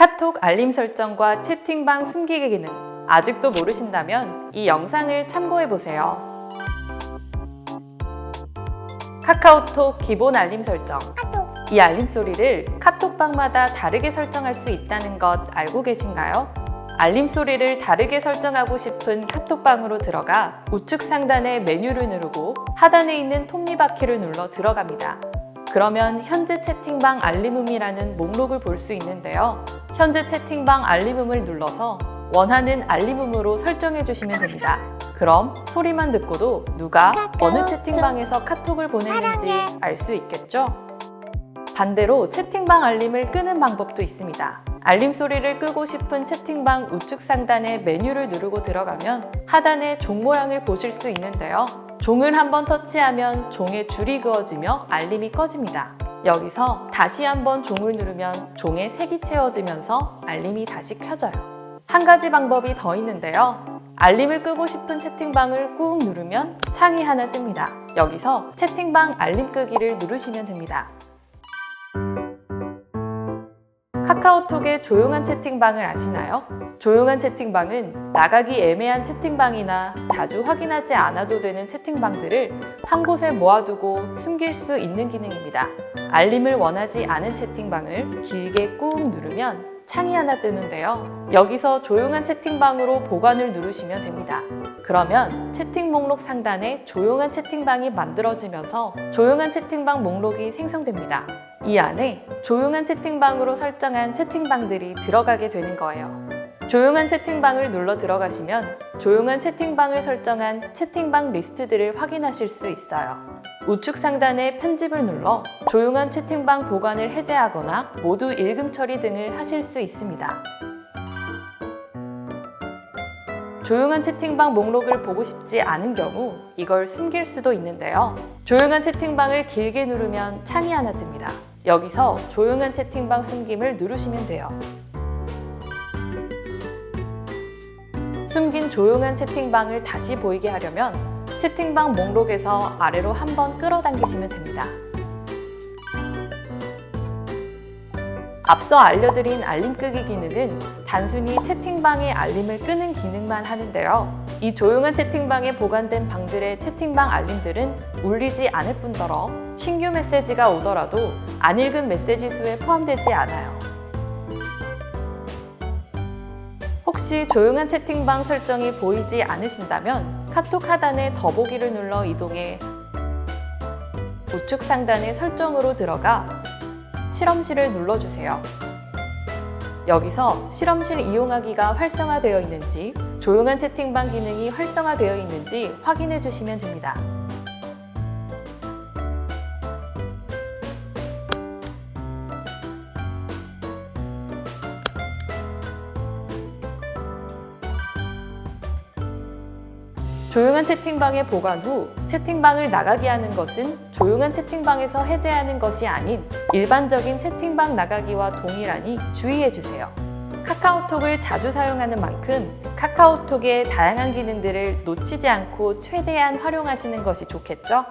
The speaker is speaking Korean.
카톡 알림 설정과 채팅방 숨기기 기능 아직도 모르신다면 이 영상을 참고해 보세요. 카카오톡 기본 알림 설정. 이 알림 소리를 카톡방마다 다르게 설정할 수 있다는 것 알고 계신가요? 알림 소리를 다르게 설정하고 싶은 카톡방으로 들어가 우측 상단의 메뉴를 누르고 하단에 있는 톱니바퀴를 눌러 들어갑니다. 그러면 현재 채팅방 알림음이라는 목록을 볼 수 있는데요. 현재 채팅방 알림음을 눌러서 원하는 알림음으로 설정해 주시면 됩니다. 그럼 소리만 듣고도 누가 어느 채팅방에서 카톡을 보냈는지 알 수 있겠죠? 반대로 채팅방 알림을 끄는 방법도 있습니다. 알림 소리를 끄고 싶은 채팅방 우측 상단에 메뉴를 누르고 들어가면 하단에 종 모양을 보실 수 있는데요. 종을 한번 터치하면 종의 줄이 그어지며 알림이 꺼집니다. 여기서 다시 한번 종을 누르면 종의 색이 채워지면서 알림이 다시 켜져요. 한 가지 방법이 더 있는데요. 알림을 끄고 싶은 채팅방을 꾹 누르면 창이 하나 뜹니다. 여기서 채팅방 알림 끄기를 누르시면 됩니다. 카카오톡의 조용한 채팅방을 아시나요? 조용한 채팅방은 나가기 애매한 채팅방이나 자주 확인하지 않아도 되는 채팅방들을 한 곳에 모아두고 숨길 수 있는 기능입니다. 알림을 원하지 않은 채팅방을 길게 꾹 누르면 창이 하나 뜨는데요. 여기서 조용한 채팅방으로 보관을 누르시면 됩니다. 그러면 채팅 목록 상단에 조용한 채팅방이 만들어지면서 조용한 채팅방 목록이 생성됩니다. 이 안에 조용한 채팅방으로 설정한 채팅방들이 들어가게 되는 거예요. 조용한 채팅방을 눌러 들어가시면 조용한 채팅방을 설정한 채팅방 리스트들을 확인하실 수 있어요. 우측 상단에 편집을 눌러 조용한 채팅방 보관을 해제하거나 모두 읽음 처리 등을 하실 수 있습니다. 조용한 채팅방 목록을 보고 싶지 않은 경우 이걸 숨길 수도 있는데요. 조용한 채팅방을 길게 누르면 창이 하나 뜹니다. 여기서 조용한 채팅방 숨김을 누르시면 돼요. 숨긴 조용한 채팅방을 다시 보이게 하려면 채팅방 목록에서 아래로 한번 끌어당기시면 됩니다. 앞서 알려드린 알림 끄기 기능은 단순히 채팅방의 알림을 끄는 기능만 하는데요. 이 조용한 채팅방에 보관된 방들의 채팅방 알림들은 울리지 않을 뿐더러 신규 메시지가 오더라도 안 읽은 메시지 수에 포함되지 않아요. 혹시 조용한 채팅방 설정이 보이지 않으신다면 카톡 하단의 더보기를 눌러 이동해 우측 상단의 설정으로 들어가 실험실을 눌러주세요. 여기서 실험실 이용하기가 활성화되어 있는지 조용한 채팅방 기능이 활성화되어 있는지 확인해 주시면 됩니다. 조용한 채팅방에 보관 후 채팅방을 나가게 하는 것은 조용한 채팅방에서 해제하는 것이 아닌 일반적인 채팅방 나가기와 동일하니 주의해 주세요. 카카오톡을 자주 사용하는 만큼 카카오톡의 다양한 기능들을 놓치지 않고 최대한 활용하시는 것이 좋겠죠?